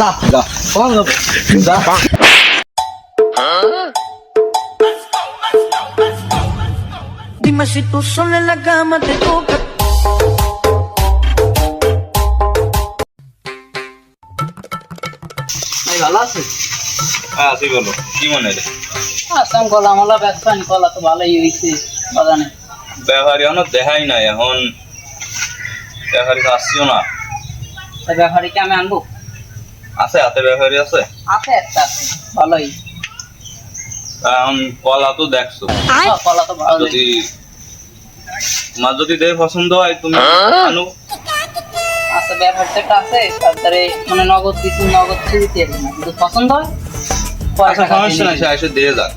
যা যা যা Dime si tú sola en la cama te toca. ভালো আছে হ্যাঁ তুই বলো কি মনে হয় আসলাম কলা মলা ব্যবসা কলা তো ভালোই হয়েছে বাগানে ব্যাপারী এখনও দেখাই নাই এখন ব্যাপারী তো আসছিও না তা ব্যাপারীকে আমি আনব আছে হাতে ব্যাপারী আছে? আছে একটা আছে। ভালোই। কলা তো দেখছ। হ্যাঁ, কলা তো ভালো যদি তোমার যদি দেখে পছন্দ হয় তুমি আনো। আচ্ছা ব্যাপারটা একটা আছে। তারপরে মানে নগদ কিছু নগদ কিছু দিতে পারবে না। কিন্তু পছন্দ হয় আচ্ছা পয়সা সমস্যা নাই সে এসে দিয়ে যাক।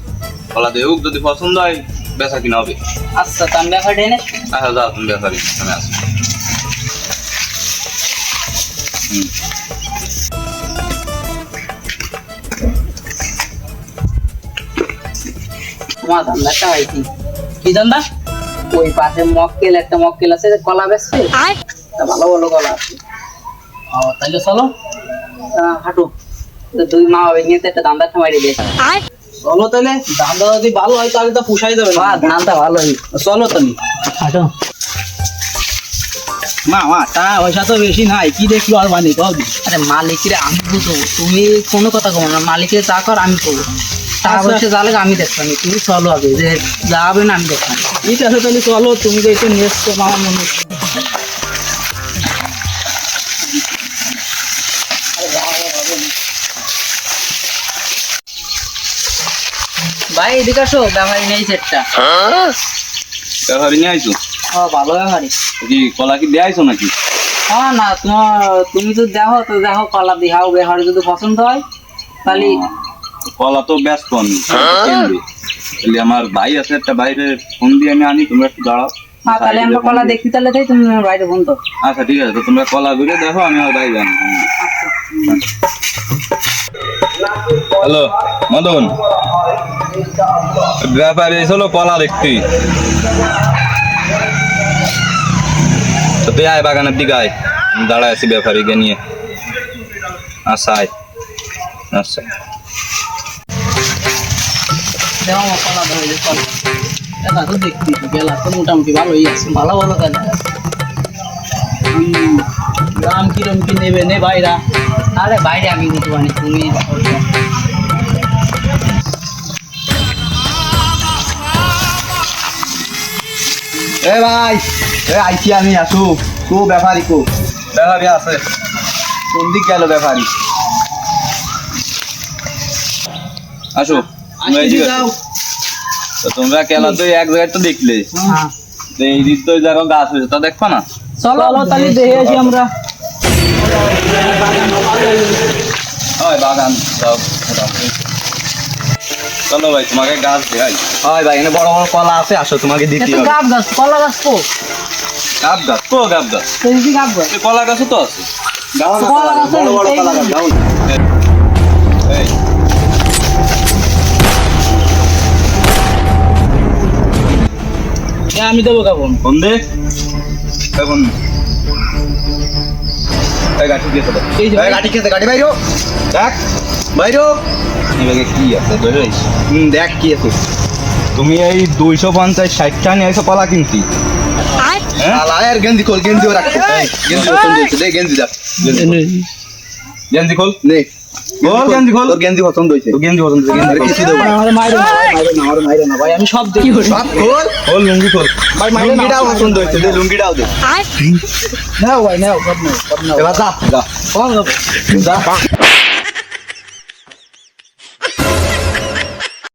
কলা দেউক যদি পছন্দ হয় বেচা কিনা হবে। আচ্ছা তা আমি ব্যাপারটা এনে আচ্ছা যাও তুমি ব্যাপারী এখানে আসো। হুম। তোমার ধান্দা একটা হয়েছি কি ধান্দা? ওই পাশে মক্কেল একটা মক্কেল আছে কলা বেচছে। ভালো ভালো কলা আছে। ও তাহলে চলো। তা হাঁটু। দুই মা হবে নিয়ে একটা ধান্দা খামারি দিয়ে। চলো তাহলে ধান্দা যদি ভালো হয় তাহলে তো পুষাই দেবে মা ধানটা ভালোই চলো তুমি হাঁটো। মা মা টাকা পয়সা তো বেশি নাই। কি দেখল আর বানি কও আরে মালিকের আমি বুঝব। তুমি কোনো কথা কো না। মালিকের চা কর আমি করব। আচ্ছা। যা লাগে আমি দেখতাম তুমি চলো আগে যে যা হবে না আমি দেখতাম ঠিক আছে তাহলে চলো তুমি যে একটু নিয়ে এসছো মামা মনে হচ্ছে। ভাই এদিকে আসো ব্যাপারি নেই সেটটা। ব্যাপারী নিয়ে আইছো? ও ভালো ব্যাপারি কি কলা কি দিয়ে আইছো নাকি? হ্যাঁ না তোমার তুমি যদি দেখো তো দেখো কলা দিহাও ব্যাপারে যদি পছন্দ হয় তাহলে কলা তো ব্যস্ত আমি তাহলে আমার ভাই আছে একটা বাইরে ফোন দিয়ে আমি আনি তোমরা একটু দাঁড়াও। হ্যাঁ তাহলে আমরা কলা দেখি তাহলে তাই তুমি বাইরে ফোন তো আচ্ছা ঠিক আছে তো তোমরা কলা ঘুরে দেখো আমি আমার ভাই জানি হ্যালো মদন। ব্যাপারে এসলো কলা দেখতে। তো তুই আয় বাগানের দিকে আয়। দাঁড়ায় আছি ব্যাপারীকে নিয়ে। আচ্ছা আয়। আচ্ছা। দেখো আমার কলা ধরে যে কলা টাকা তো দেখতে গেলা তো মোটামুটি ভালোই আছে ভালো ভালো হুম, দাম কিরম কি নেবে নে ভাইরা আরে বাইরে আমি বুঝতে পারি তুমি এ ভাই এ আইছি আমি আসু। কো ব্যাপারী কো? ব্যাপারী আছে কোন দিক গেল ব্যাপারী? আসো। তো তোমরা খেলা তো এক জায়গায় তো দেখলে। হ্যাঁ। তো এই দিক তো ওই গাছ হয়েছে তা দেখবা না? চলো তাহলে দেখে আসি আমরা। হয় বাগান সব চলো ভাই তোমাকে গাছ দেখাই। হয় ভাই এখানে বড় বড় কলা আছে আসো তোমাকে দিতে হবে গাব গাছ কলা গাছ কো? গাব গাছ? গাব গাছ? গাব গাছ। কলা গাছও তো আছে। কলা গাছ বড় বড় কলা গাছ। আমি দেবো কেমন ফোন দে দিয়ে খেতে বাইরো। দেখ। বাইরো। এই ব্যাগে কি আছে? ধরে হুম দেখ কি আছে। তুমি এই দুইশো পঞ্চাশ ষাটটা নিয়ে এসো কলা কিনতি। আলায়ের গেঞ্জি খোল গেঞ্জিও গেঞ্জি গেঞ্জি গেঞ্জি খোল। নে খোল গেঞ্জি গোল তোর গেঞ্জি পছন্দ হইছে তোর গেঞ্জি পছন্দ হইছে গেঞ্জি কিছু দেব আমার মাইরে না না আমার মাইরে না ভাই আমি সব দেখি সব খোল। খোল লুঙ্গি খোল। ভাই মাইরে লুঙ্গিটাও পছন্দ হইছে দে লুঙ্গিটাও দে। নাও ভাই নাও সব নাও সব নাও। এবার যা। যা যা।